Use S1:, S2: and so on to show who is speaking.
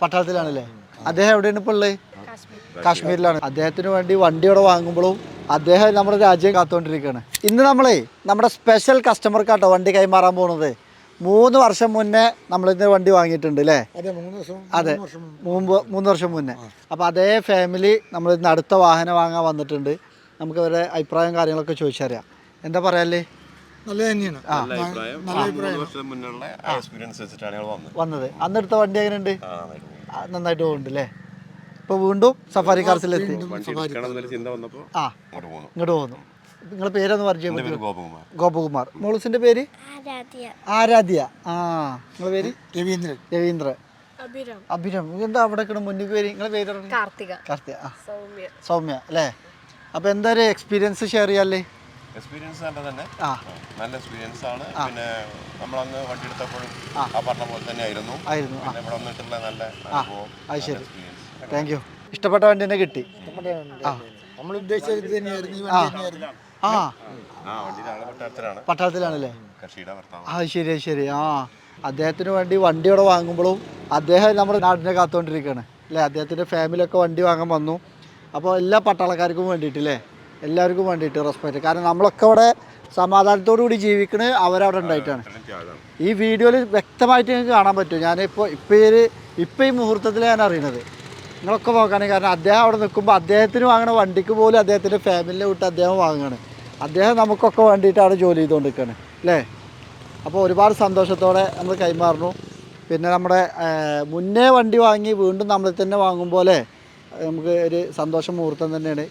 S1: പട്ടാളത്തിലാണല്ലേ? അദ്ദേഹം എവിടെയാണ് ഇപ്പോൾ ഉള്ളത്? കാശ്മീരിലാണ്. അദ്ദേഹത്തിന് വേണ്ടി വണ്ടി ഇവിടെ വാങ്ങുമ്പോഴും അദ്ദേഹം നമ്മുടെ രാജ്യം കാത്തുകൊണ്ടിരിക്കുകയാണ്. ഇന്ന് നമ്മളെ നമ്മുടെ സ്പെഷ്യൽ കസ്റ്റമർക്കാട്ടോ വണ്ടി കൈമാറാൻ പോകുന്നത്. മൂന്ന് വർഷം മുന്നേ നമ്മളിന്ന് വണ്ടി വാങ്ങിയിട്ടുണ്ട് അല്ലേ?
S2: അതെ
S1: മുമ്പ് മൂന്ന് വർഷം മുന്നേ. അപ്പോൾ അതേ ഫാമിലി നമ്മൾ ഇന്ന് അടുത്ത വാഹനം വാങ്ങാൻ വന്നിട്ടുണ്ട്. നമുക്ക് അവരുടെ അഭിപ്രായം കാര്യങ്ങളൊക്കെ ചോദിച്ചറിയാം. എന്താ പറയാല്ലേ?
S2: നല്ല തന്നെയാണ്.
S3: നല്ല അഭിപ്രായം. മൂന്ന് വർഷം മുന്നുള്ള എക്സ്പീരിയൻസ് വെച്ചിട്ടാണ് ഞങ്ങൾ വന്നത്.
S1: വന്നത്. അന്നെടുത്ത വണ്ടി എങ്ങനെയുണ്ട്?
S3: ആ, നന്നായിട്ട് പോകുന്നു.
S1: ആ, നന്നായിട്ട് പോകുന്നുണ്ട് അല്ലേ ഇപ്പോൾ വീണ്ടും സഫാരി കാർസിലെത്തി
S3: വണ്ടി എടുക്കണം എന്നൊരു ചിന്ത വന്നപ്പോൾ
S1: ആ.
S3: അങ്ങോട്ട് പോകുന്നു.
S1: ഇങ്ങോട്ട് പോകുന്നു. നിങ്ങളെ പേരൊന്ന് പരിചയം
S3: എന്റെ പേര് ഗോപകുമാർ.
S1: ഗോപകുമാർ. മോളിസിന്റെ പേര്? ആരാധ്യ. ആ നിങ്ങളെ പേര്?
S2: രവീന്ദ്രൻ.
S1: രവീന്ദ്രൻ.
S4: അഭിരം.
S1: അഭിരം. എന്താ അവിടെ കിടന്ന് മുന്നിൽ പേര് നിങ്ങളെ പേര്
S4: കാർത്തിക.
S1: കാർത്തിക. ആ.
S4: സൗമ്യ.
S1: സൗമ്യ അല്ലേ? അപ്പോൾ എന്താ ഒരു എക്സ്പീരിയൻസ് ഷെയർ ചെയ്യാല്ലേ?
S3: എക്സ്പീരിയൻസ് നല്ല തന്നെ. നല്ല എക്സ്പീരിയൻസ് ആണ്. പിന്നെ നമ്മളന്ന് വണ്ടി എടുത്തപ്പോഴും ആ പറഞ്ഞ പോലെ തന്നെ ആയിരുന്നു.
S1: ആയിരുന്നു നമ്മൾ
S3: പിന്നെ ഇവിടെ വന്നിട്ടുള്ള നല്ല അനുഭവം
S1: അത് ശരി. താങ്ക് യു ഇഷ്ടപ്പെട്ട വണ്ടി തന്നെ കിട്ടി.
S2: നമ്മൾ ഉദ്ദേശിച്ചത് ഇത് തന്നെയായിരുന്നു. ഈ വണ്ടി തന്നെയായിരുന്നു.
S1: ആ.
S3: ആ
S1: പട്ടാളത്തിലാണല്ലേ? ആ ശരി ശരി. ആ. അദ്ദേഹത്തിന് വേണ്ടി വണ്ടി ഇവിടെ വാങ്ങുമ്പോഴും അദ്ദേഹം നമ്മുടെ നാടിനെ കാത്തുകൊണ്ടിരിക്കുകയാണ് അല്ലേ? അദ്ദേഹത്തിന്റെ ഫാമിലിയൊക്കെ വണ്ടി വാങ്ങാൻ വന്നു. അപ്പോൾ എല്ലാ പട്ടാളക്കാർക്കും വേണ്ടിയിട്ടില്ലേ? എല്ലാവർക്കും വേണ്ടിയിട്ട് റെസ്പെക്റ്റ് കാരണം നമ്മളൊക്കെ അവിടെ സമാധാനത്തോടു കൂടി ജീവിക്കണ അവരവിടെ ഉണ്ടായിട്ടാണ്. ഈ വീഡിയോയിൽ വ്യക്തമായിട്ട് നിങ്ങൾക്ക് കാണാൻ പറ്റും. ഞാനിപ്പോൾ ഇപ്പോൾ ഈ ഇപ്പോൾ ഈ മുഹൂർത്തത്തിൽ ഞാൻ അറിയണത്. നിങ്ങളൊക്കെ നോക്കുകയാണെങ്കിൽ കാരണം അദ്ദേഹം അവിടെ നിൽക്കുമ്പോൾ അദ്ദേഹത്തിന് വാങ്ങണ വണ്ടിക്ക് പോലും അദ്ദേഹത്തിന്റെ ഫാമിലിനെ വിട്ട് അദ്ദേഹം വാങ്ങുകയാണ് അദ്ദേഹം നമുക്കൊക്കെ വേണ്ടിയിട്ടാണ് ജോലി ചെയ്തുകൊണ്ടിരിക്കുകയാണ് അല്ലേ? അപ്പോൾ ഒരുപാട് സന്തോഷത്തോടെ നമ്മൾ കൈമാറുന്നു. പിന്നെ നമ്മുടെ മുന്നേ വണ്ടി വാങ്ങി വീണ്ടും നമ്മളിൽ തന്നെ വാങ്ങും പോലെ നമുക്ക് ഒരു സന്തോഷം മുഹൂർത്തം തന്നെയാണ്.